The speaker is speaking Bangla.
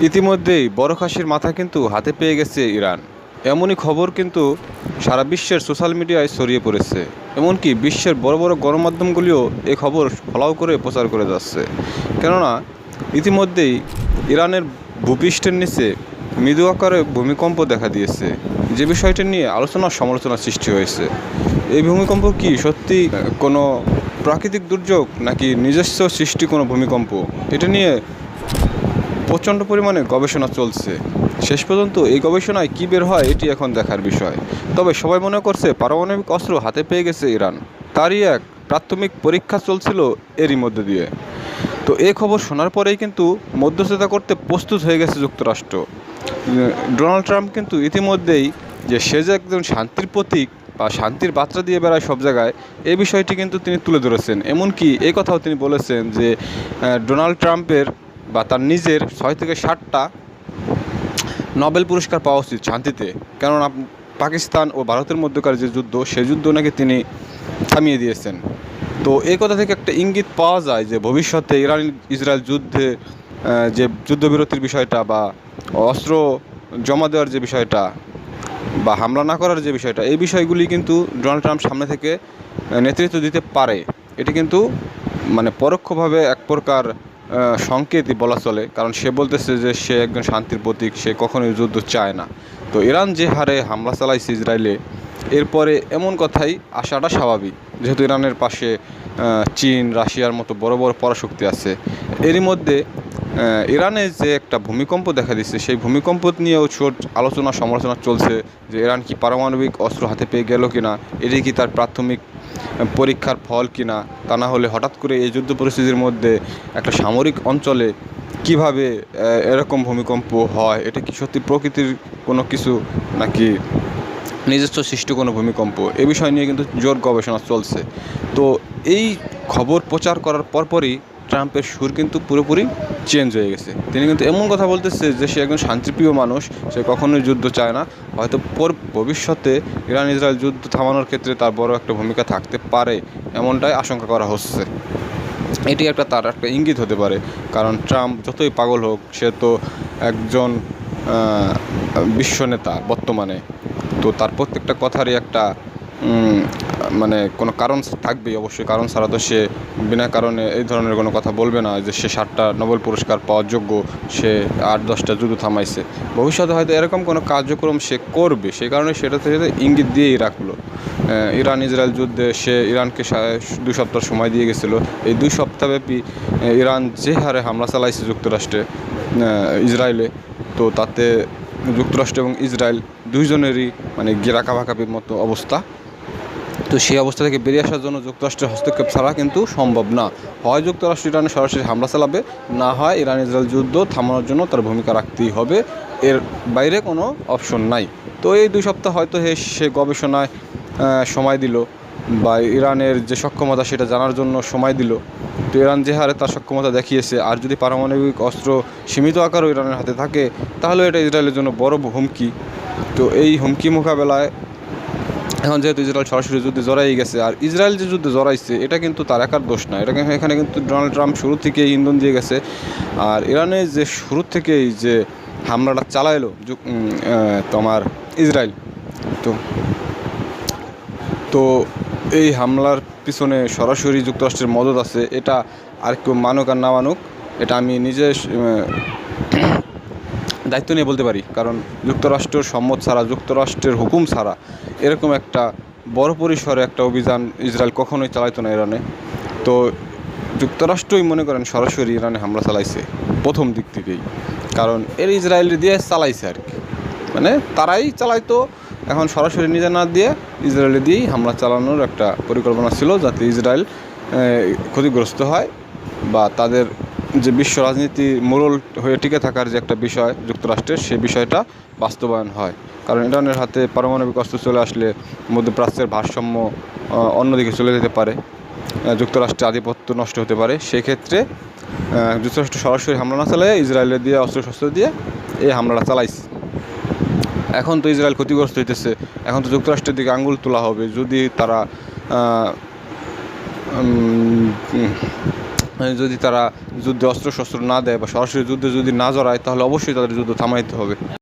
ইতিমধ্যেই বড় খাসির মাথা কিন্তু হাতে পেয়ে গেছে ইরান। এমনই খবর কিন্তু সারা বিশ্বের সোশ্যাল মিডিয়ায় ছড়িয়ে পড়েছে। এমনকি বিশ্বের বড় বড় গণমাধ্যমগুলিও এ খবর ফলাও করে প্রচার করে যাচ্ছে। কেননা, ইতিমধ্যেই ইরানের ভূপৃষ্ঠের নিচে মৃদু আকারে ভূমিকম্প দেখা দিয়েছে। যে বিষয়টি নিয়ে আলোচনা সমালোচনা সৃষ্টি হয়েছে। এই ভূমিকম্প কি সত্যি কোনো প্রাকৃতিক দুর্যোগ নাকি নিজস্ব সৃষ্টি কোনো ভূমিকম্প? এটা নিয়ে প্রচণ্ড পরিমাণে গবেষণা চলছে। শেষ পর্যন্ত এই গবেষণায় কী বের হয় এটি এখন দেখার বিষয়। তবে সবাই মনে করছে পারমাণবিক অস্ত্র হাতে পেয়ে গেছে ইরান। তারই এক প্রাথমিক পরীক্ষা চলছিল এরই মধ্যে দিয়ে। তো এই খবর শোনার পরেই কিন্তু মধ্যস্থতা করতে প্রস্তুত হয়ে গেছে যুক্তরাষ্ট্র। ডোনাল্ড ট্রাম্প কিন্তু ইতিমধ্যেই যে সে যে একজন শান্তির প্রতীক বা শান্তির বার্তা দিয়ে বেড়ায় সব জায়গায় এই বিষয়টি কিন্তু তিনি তুলে ধরেছেন। এমনকি এই কথাও তিনি বলেছেন যে ডোনাল্ড ট্রাম্পের বা তার নিজের ছয় থেকে ষাটটা নোবেল পুরস্কার পাওয়া উচিত শান্তিতে। কেননা পাকিস্তান ও ভারতের মধ্যকার যে যুদ্ধ, সে যুদ্ধ নাকি তিনি থামিয়ে দিয়েছেন। তো এই কথা থেকে একটা ইঙ্গিত পাওয়া যায় যে ভবিষ্যতে ইরান, ইসরায়েল যুদ্ধে যে যুদ্ধবিরতির বিষয়টা বা অস্ত্র জমা দেওয়ার যে বিষয়টা বা হামলা না করার যে বিষয়টা, এই বিষয়গুলি কিন্তু ডোনাল্ড ট্রাম্প সামনে থেকে নেতৃত্ব দিতে পারে। এটি কিন্তু মানে পরোক্ষভাবে এক প্রকার সংকেতই বলা চলে, কারণ সে বলতেছে যে সে একজন শান্তির প্রতীক, সে কখনোই যুদ্ধ চায় না। তো ইরান যে হারে হামলা চালাইছে ইসরায়েলে, এরপরে এমন কথাই আসাটা স্বাভাবিক, যেহেতু ইরানের পাশে চীন, রাশিয়ার মতো বড় বড় পরাশক্তি আছে। এরই মধ্যে ইরানে যে একটা ভূমিকম্প দেখা দিচ্ছে, সেই ভূমিকম্প নিয়েও ছোট আলোচনা সমালোচনা চলছে যে ইরান কি পারমাণবিক অস্ত্র হাতে পেয়ে গেল কিনা, এটি কি তার প্রাথমিক পরীক্ষার ফল কিনা, তা না হলে হঠাৎ করে এই যুদ্ধ পরিস্থিতির মধ্যে একটা সামরিক অঞ্চলে কীভাবে এরকম ভূমিকম্প হয়, এটা কি সত্যি প্রকৃতির কোনো কিছু নাকি নিজস্ব সৃষ্ট কোনো ভূমিকম্প? এ বিষয় নিয়ে কিন্তু জোর গবেষণা চলছে। তো এই খবর প্রচার করার পরপরই ট্রাম্পের সুর কিন্তু পুরোপুরি চেঞ্জ হয়ে গেছে। তিনি কিন্তু এমন কথা বলতেছে যে সে একজন শান্তিপ্রিয় মানুষ, সে কখনোই যুদ্ধ চায় না। হয়তো ভবিষ্যতে ইরান ইসরায়েল যুদ্ধ থামানোর ক্ষেত্রে তার বড় একটা ভূমিকা থাকতে পারে, এমনটাই আশঙ্কা করা হচ্ছে। এটি একটা তার একটা ইঙ্গিত হতে পারে, কারণ ট্রাম্প যতই পাগল হোক, সে তো একজন বিশ্ব নেতা বর্তমানে। তো তার প্রত্যেকটা কথারই একটা মানে কোনো কারণ থাকবেই অবশ্যই। কারণ ছাড়া তো সে বিনা কারণে এই ধরনের কোনো কথা বলবে না যে সে ষাটটা নোবেল পুরস্কার পাওয়ার যোগ্য, সে আট, দশটা যুদ্ধ থামাইছে। ভবিষ্যতে হয়তো এরকম কোনো কার্যক্রম সে করবে, সেই কারণে সেটা থেকে ইঙ্গিত দিয়েই রাখল। ইরান, ইসরায়েল যুদ্ধে সে ইরানকে দুই সপ্তাহ সময় দিয়ে গেছিল। এই দুই সপ্তাহব্যাপী ইরান যে হারে হামলা চালাইছে যুক্তরাষ্ট্রে ইসরায়েলে, তো তাতে যুক্তরাষ্ট্র এবং ইসরায়েল দুইজনেরই মানে গেরা কাভাকাভির মতো অবস্থা। তো সেই অবস্থা থেকে বেরিয়ে আসার জন্য যুক্তরাষ্ট্রের হস্তক্ষেপ ছাড়া কিন্তু সম্ভব না। হয় যুক্তরাষ্ট্র ইরানে সরাসরি হামলা চালাবে, না হয় ইরান ইসরায়েল যুদ্ধ থামানোর জন্য তার ভূমিকা রাখতেই হবে। এর বাইরে কোনো অপশন নাই। তো এই দুই সপ্তাহ হয়তো সে গবেষণায় সময় দিল বা ইরানের যে সক্ষমতা সেটা জানার জন্য সময় দিল। তো ইরান যে হারে তার সক্ষমতা দেখিয়েছে, আর যদি পারমাণবিক অস্ত্র সীমিত আকারও ইরানের হাতে থাকে, তাহলে এটা ইসরায়েলের জন্য বড় হুমকি। তো এই হুমকি মোকাবেলায় এখন যেহেতু ইসরায়েল সরাসরি যুদ্ধে জড়াই গেছে, আর ইসরায়েল যে যুদ্ধে জড়াইছে, এটা কিন্তু তার একার দোষ না। এটা এখানে কিন্তু ডোনাল্ড ট্রাম্প শুরু থেকেই ইন্ধন দিয়ে গেছে। আর ইরানে যে শুরু থেকেই যে হামলাটা চালাইলো তোমার ইসরায়েল, তো তো এই হামলার পিছনে সরাসরি যুক্তরাষ্ট্রের মদত আছে। এটা আর কেউ মানুক আর না মানুক, এটা আমি নিজে দায়িত্ব নিয়ে বলতে পারি, কারণ যুক্তরাষ্ট্রের সম্মত ছাড়া, যুক্তরাষ্ট্রের হুকুম ছাড়া এরকম একটা বড় পরিসরে একটা অভিযান ইসরায়েল কখনোই চালাইতো না ইরানে। তো যুক্তরাষ্ট্রই মনে করেন সরাসরি ইরানে হামলা চালাইছে, প্রথম দিক থেকেই। কারণ এর ইসরায়েল দিয়ে চালাইছে আর কি। মানে তারাই চালাইতো, এখন সরাসরি নিজে না দিয়ে ইসরায়েলে দিয়েই হামলা চালানোর একটা পরিকল্পনা ছিল যাতে ইসরায়েল ক্ষতিগ্রস্ত হয় বা তাদের যে বিশ্ব রাজনীতি মোড়ল হয়ে টিকে থাকার যে একটা বিষয় যুক্তরাষ্ট্রের সেই বিষয়টা বাস্তবায়ন হয়। কারণ ইরানের হাতে পারমাণবিক অস্ত্র চলে আসলে মধ্যপ্রাচ্যের ভারসাম্য অন্যদিকে চলে যেতে পারে। যুক্তরাষ্ট্রের আধিপত্য নষ্ট হতে পারে। সেক্ষেত্রে যুক্তরাষ্ট্র সরাসরি হামলা না চালায় ইসরায়েলের দিয়ে অস্ত্র শস্ত্র দিয়ে এই হামলাটা চালাইছে। এখন তো ইসরায়েল ক্ষতিগ্রস্ত হইতেছে। এখন তো যুক্তরাষ্ট্রের দিকে আঙ্গুল তোলা হবে। যদি তারা যদি তারা যুদ্ধে অস্ত্র শস্ত্র না দেয় বা সরাসরি যুদ্ধে যদি না জড়ায়, তাহলে অবশ্যই তাদের যুদ্ধ থামাইতে হবে।